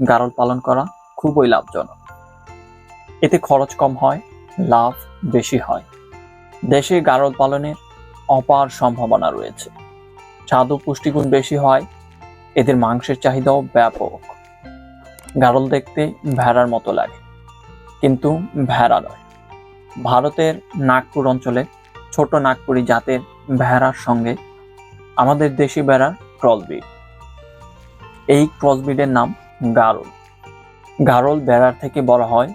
গারল পালন করা খুবই লাভজনক। এতে খরচ কম হয়, লাভ বেশি হয়। দেশে গারল পালনের অপার সম্ভাবনা রয়েছে। স্বাদ পুষ্টিগুণ বেশি হয়, এদের মাংসের চাহিদাও ব্যাপক। গারল দেখতে ভেড়ার মতো লাগে, কিন্তু ভেড়া নয়। ভারতের নাগপুর অঞ্চলে ছোট নাগপুরি জাতের ভেড়ার সঙ্গে আমাদের দেশি ভেড়ার ক্রসব্রিড। এই ক্রসব্রিডের নাম গারল। গারল বেড়ার থেকে বড় হয়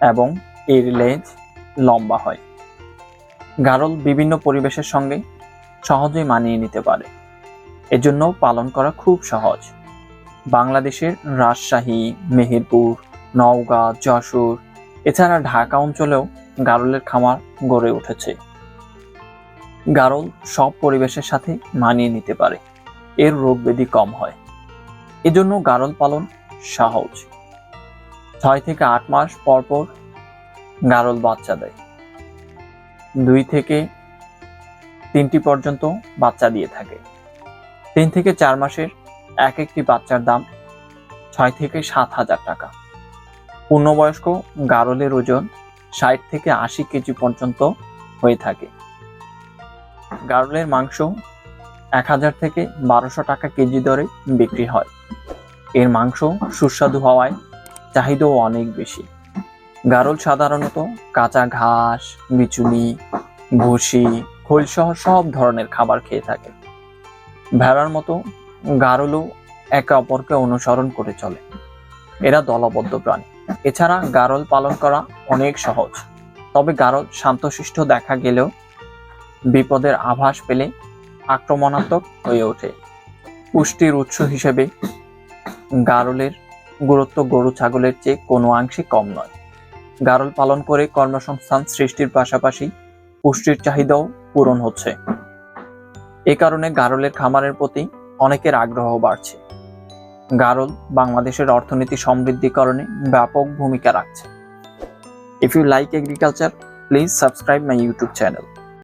এবং এর লেজ লম্বা হয়। গারল বিভিন্ন পরিবেশের সঙ্গে সহজেই মানিয়ে নিতে পারে। এজন্য পালন করা খুব সহজ। বাংলাদেশের রাজশাহী, মেহেরপুর, নওগাঁ, যশোর, এছাড়া ঢাকা অঞ্চলেও গারলের খামার গড়ে উঠেছে। গারল সব পরিবেশের সাথে মানিয়ে নিতে পারে। এর রোগ ব্যাধি কম হয়। এজন্য গারল পালন সহজ। ছয় থেকে আট মাস পর পর গারল বাচ্চা দেয়। দুই থেকে তিনটি পর্যন্ত বাচ্চা দিয়ে থাকে। তিন থেকে চার মাসের এক একটি বাচ্চার দাম ছয় থেকে সাত হাজার টাকা। পূর্ণবয়স্ক গারলের ওজন ষাট থেকে আশি কেজি পর্যন্ত হয়ে থাকে। গারলের মাংস এক হাজার থেকে বারোশো টাকা কেজি দরে বিক্রি হয়। এর মাংস সুস্বাদু হওয়ায় চাহিদাও অনেক বেশি। গারল সাধারণত কাঁচা ঘাস, বিচুলি, ভুসি, খোলসহ সব ধরনের খাবার খেয়ে থাকে। ভেড়ার মতো গারলও একে অপরকে অনুসরণ করে চলে। এরা দলবদ্ধ প্রাণী। এছাড়া গারল পালন করা অনেক সহজ। তবে গারল শান্তশিষ্ট দেখা গেলেও বিপদের আভাস পেলে আক্রমণাত্মক হয়ে ওঠে। পুষ্টির উৎস হিসেবে গারলের গুরুত্ব গরু ছাগলের চেয়ে কোনো অংশে কম নয়। গারল পালন করে কর্মসংস্থান সৃষ্টির পাশাপাশি পুষ্টির চাহিদাও পূরণ হচ্ছে। এ কারণে গারলের খামারের প্রতি অনেকের আগ্রহ বাড়ছে। গারল বাংলাদেশের অর্থনীতি সমৃদ্ধিকরণে ব্যাপক ভূমিকা রাখছে। If you like agriculture please subscribe my YouTube channel